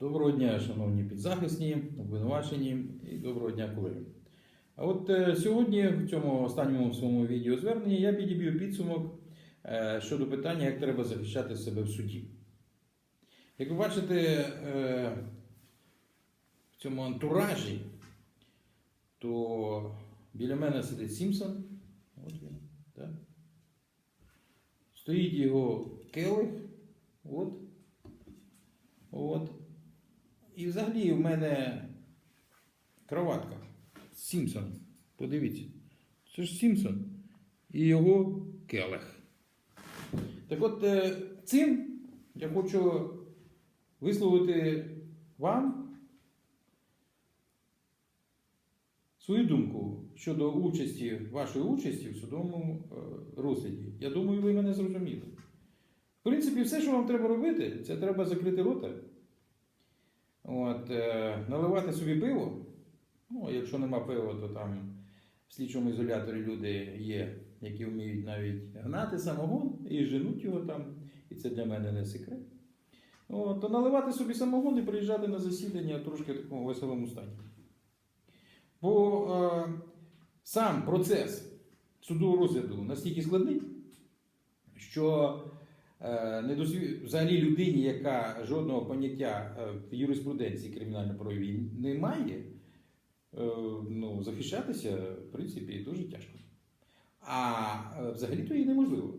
Доброго дня, шановні підзахисні, обвинувачені і доброго дня, колеги. А от е, сьогодні, в цьому останньому своєму відеозверненні, я підіб'ю підсумок е, щодо питання, як треба захищати себе в суді. Як ви бачите, е, в цьому антуражі, то біля мене сидить Сімпсон. От він, так? Стоїть його келих. От. От. І взагалі в мене кроватка. Сімпсон. Подивіться. Це ж Сімпсон. І його келих. Так от е, цим я хочу висловити вам свою думку щодо участі, вашої участі в судовому е, розгляді. Я думаю, ви мене зрозуміли. В принципі, все, що вам треба робити, це треба закрити рота. От, е, наливати собі пиво. Ну, якщо нема пива, то там в слідчому ізоляторі люди є, які вміють навіть гнати самогон і женуть його там. І це для мене не секрет. От, то наливати собі самогон і приїжджати на засідання трошки в такому веселому стані. Бо е, сам процес судового розгляду настільки складний, що. Взагалі людині, яка жодного поняття е, в юриспруденції кримінально-правовій не має, е, ну, захищатися, в принципі, дуже тяжко. А е, взагалі-то і неможливо.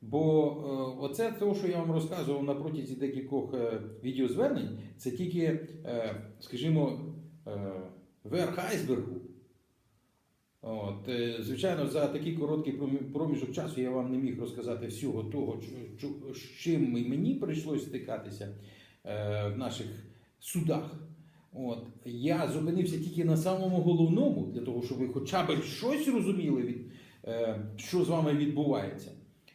Бо е, оце те, що я вам розказував на протязі декількох е, відеозвернень, це тільки, е, скажімо, е, верх айсбергу. От, е, звичайно, за такий короткий проміжок часу я вам не міг розказати всього того, з чим мені прийшлось стикатися е, в наших судах. От, я зупинився тільки на самому головному, для того, щоб ви хоча б щось розуміли, від, е, що з вами відбувається.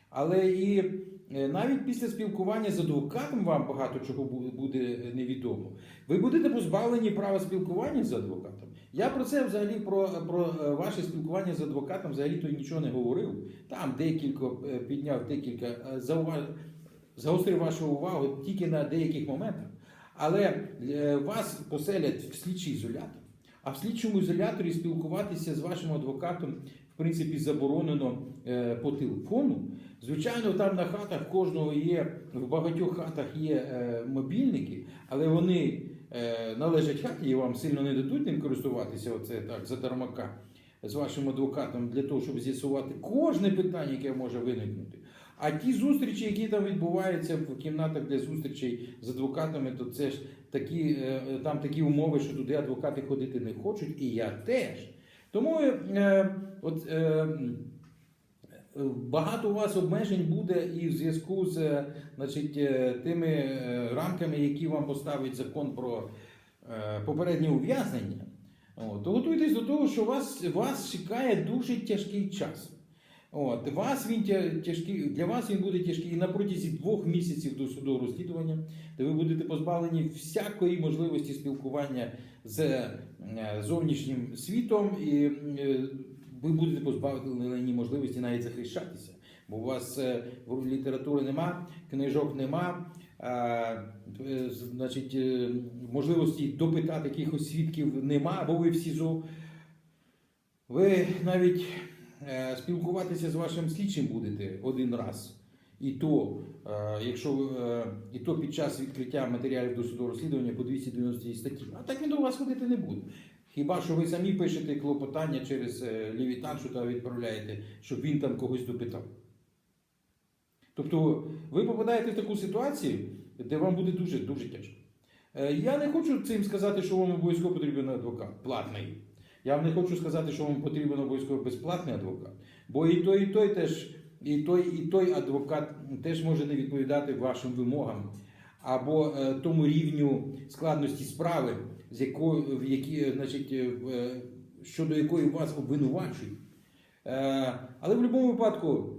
Але і навіть після спілкування з адвокатом вам багато чого буде невідомо. Ви будете позбавлені права спілкування з адвокатом. Я про це взагалі про, про е, ваше спілкування з адвокатом взагалі то нічого не говорив. Там декілька е, підняв декілька е, зауваж... загострив вашу увагу тільки на деяких моментах. Але вас поселять в слідчий ізолятор. А в слідчому ізоляторі спілкуватися з вашим адвокатом, в принципі, заборонено по телефону. Звичайно, там на хатах кожного є, в багатьох хатах є мобільники, але вони належать хаті і вам сильно не дадуть ним користуватися оце так за дармака з вашим адвокатом для того, щоб з'ясувати кожне питання, яке може виникнути. А ті зустрічі, які там відбуваються в кімнатах для зустрічей з адвокатами, то це ж такі, е, там такі умови, що туди адвокати ходити не хочуть, і я теж. Тому е, от, е, багато у вас обмежень буде і в зв'язку з е, значить, е, тими е, рамками, які вам поставить закон про попереднє ув'язнення. То готуйтесь до того, що вас, вас чекає дуже тяжкий час. От, вас він тяжкий, для вас він буде тяжкий на протязі двох місяців до судового розслідування, де ви будете позбавлені всякої можливості спілкування з зовнішнім світом, і ви будете позбавлені можливості навіть захищатися. Бо у вас е, літератури нема, книжок нема, а, е, значить, е, можливості допитати якихось свідків нема, або ви в СІЗО. Ви навіть спілкуватися з вашим слідчим будете один раз. І то, якщо і то під час відкриття матеріалів до судового розслідування по 290 статті. А так він до вас ходити не буде. Хіба що ви самі пишете клопотання через е, лівітаншу та відправляєте, щоб він там когось допитав. Тобто ви попадаєте в таку ситуацію, де вам буде дуже дуже тяжко. Е, Я не хочу цим сказати, що вам обов'язково потрібен адвокат платний. Я вам не хочу сказати, що вам потрібен обов'язково безплатний адвокат. Бо і той, і той теж, і той, і той адвокат теж може не відповідати вашим вимогам або е, тому рівню складності справи, з якою, в які, значить, е, е, щодо якої вас обвинувачують. Е, але в будь-якому випадку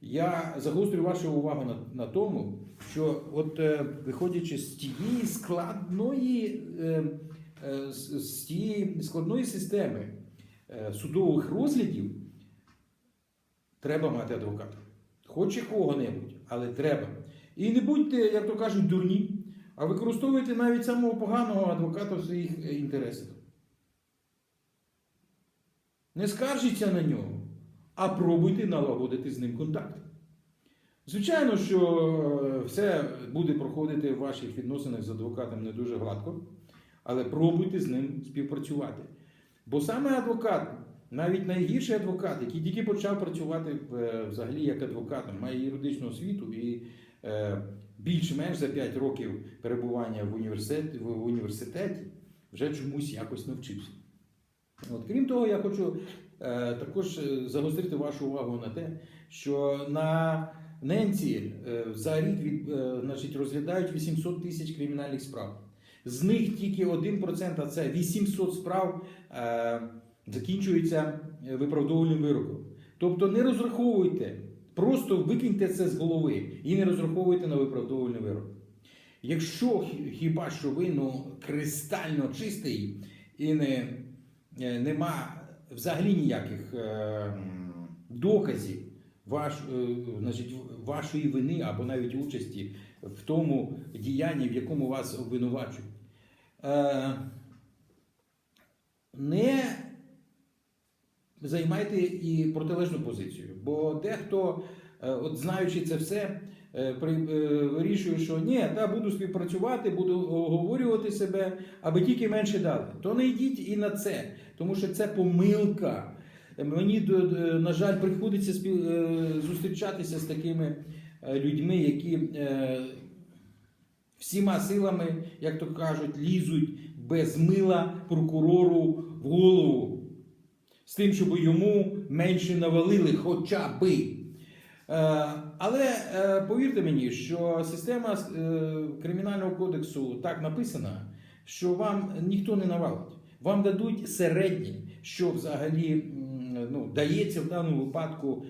я загострю вашу увагу на, на тому, що от виходячи з тієї складної, з, тієї складної системи судових розглядів, треба мати адвоката. Хоч кого-небудь, але треба. І не будьте, як то кажуть, дурні. А використовуєте навіть самого поганого адвоката в своїх інтересах. Не скаржіться на нього, а пробуйте налагодити з ним контакт. Звичайно, що е, все буде проходити в ваших відносинах з адвокатом не дуже гладко, але пробуйте з ним співпрацювати. Бо саме адвокат, навіть найгірший адвокат, який тільки почав працювати е, взагалі як адвокатом, має юридичну освіту і е, більш-менш за 5 років перебування в університеті, в університеті вже чомусь якось навчився. От, крім того, я хочу е, також е, загострити вашу увагу на те, що на Ненці е, за рік від, е, значить, розглядають 800 тисяч кримінальних справ. З них тільки 1%, а це 800 справ е, закінчується е, виправдовувальним вироком. Тобто не розраховуйте, просто викиньте це з голови і не розраховуйте на виправдовувальний вирок. Якщо хіба що ви ну, кристально чистий і не, е, нема взагалі ніяких е, доказів ваш, е, значить, вашої вини або навіть участі в тому діянні, в якому вас обвинувачують. Е, не займайте і протилежну позицію, бо дехто, е, от знаючи це все, е, е, вирішує, що ні, та буду співпрацювати, буду оговорювати себе, аби тільки менше дали. То не йдіть і на це, тому що це помилка. Мені, на жаль, приходиться зустрічатися з такими людьми, які всіма силами, як то кажуть, лізуть без мила прокурору в голову. З тим, щоб йому менше навалили хоча би. Е, Але е, повірте мені, що система е, кримінального кодексу так написана, що вам ніхто не навалить. Вам дадуть середнє, що взагалі ну, дається в даному випадку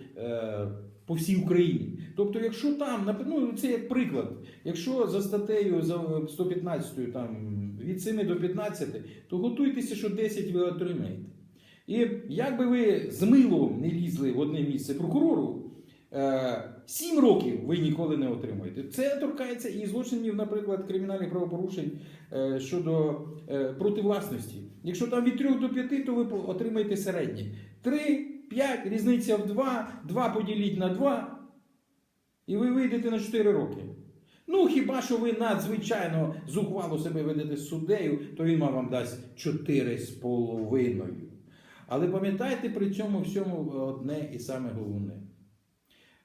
по всій Україні. Тобто, якщо там, ну, це як приклад, якщо за статтею за 115 там, від 7 до 15, то готуйтеся, що 10 ви отримаєте. І як би ви з милом не лізли в одне місце прокурору, е, сім років ви ніколи не отримаєте. Це торкається і злочинів, наприклад, кримінальних правопорушень е, щодо е, противласності. Якщо там від 3 до 5, то ви отримаєте середнє. 3, 5, різниця в 2, 2 поділіть на 2, і ви вийдете на 4 роки. Ну, хіба що ви надзвичайно зухвало себе ведете суддею, то він вам дасть 4 з половиною. Але пам'ятайте при цьому всьому одне і саме головне.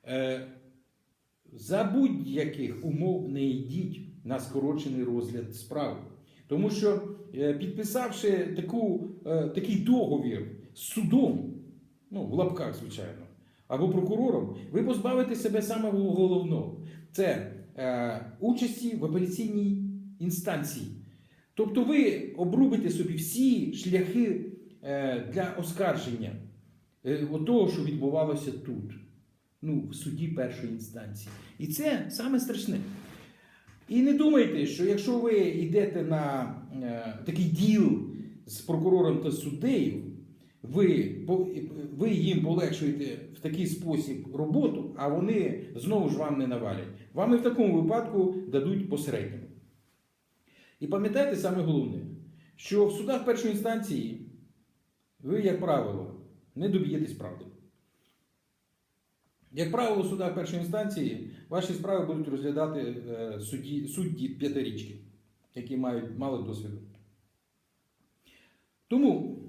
Е, за будь-яких умов не йдіть на скорочений розгляд справи. Тому що, е, підписавши таку, е, такий договір з судом, ну, в лапках, звичайно, або прокурором, ви позбавите себе самого головного. Це е, участі в апеляційній інстанції. Тобто ви обрубите собі всі шляхи для оскарження е, того, що відбувалося тут, ну, в суді першої інстанції. І це саме страшне. І не думайте, що якщо ви йдете на е, такий діл з прокурором та суддею, ви, ви їм полегшуєте в такий спосіб роботу, а вони знову ж вам не навалять. Вам і в такому випадку дадуть посередньому. І пам'ятайте саме головне, що в судах першої інстанції ви, як правило, не доб'єтесь правди. Як правило, у судах першої інстанції ваші справи будуть розглядати е, судді, судді п'ятирічки, які мають мало досвіду. Тому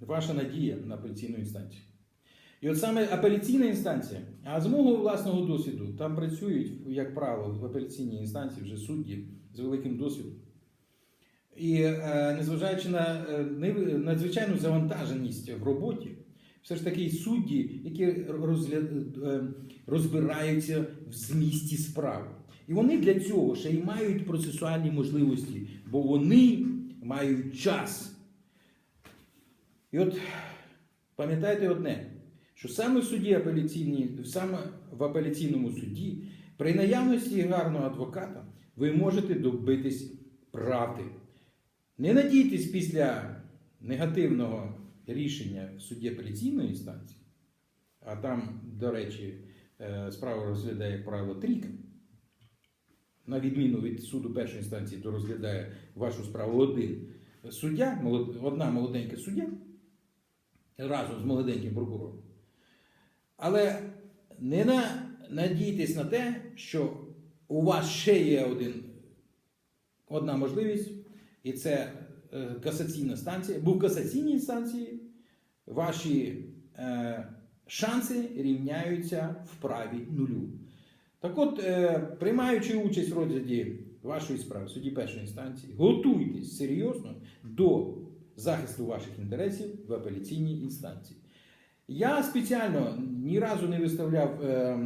ваша надія на апеляційну інстанцію. І от саме апеляційна інстанція, а з мого власного досвіду, там працюють, як правило, в апеляційній інстанції вже судді з великим досвідом. І е, незважаючи на е, надзвичайну завантаженість в роботі, все ж таки судді, які розгляд, е, розбираються в змісті справи. І вони для цього ще й мають процесуальні можливості, бо вони мають час. І от пам'ятайте одне, що саме в суді апеляційній, саме в апеляційному суді, при наявності гарного адвоката, ви можете добитись правди. Не надійтесь після негативного рішення в суді апеляційної інстанції, а там, до речі, е, справу розглядає, правило, трійка. на відміну від суду першої інстанції, то розглядає вашу справу один суддя, одна молоденька суддя разом з молоденьким прокурором. Але не на, надійтесь на те, що у вас ще є один, одна можливість, і це е, касаційна станція. Бо в касаційній інстанції ваші е, шанси рівняються в праві нулю. Так от, е, приймаючи участь в розгляді вашої справи в суді першої інстанції, готуйтесь серйозно до захисту ваших інтересів в апеляційній інстанції. Я спеціально ні разу не виставляв е,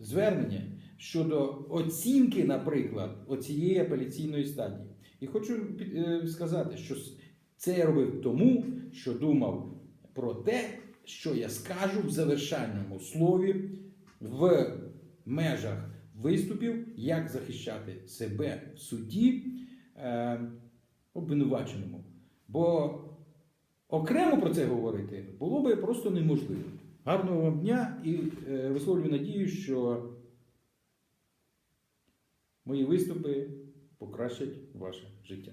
звернення щодо оцінки, наприклад, оцієї апеляційної стадії. І хочу е, сказати, що це я робив тому, що думав про те, що я скажу в завершальному слові в межах виступів, як захищати себе в суді е, обвинуваченому. Бо окремо про це говорити було би просто неможливо. Гарного вам дня і е, висловлюю надію, що мої виступи покращать ваше життя.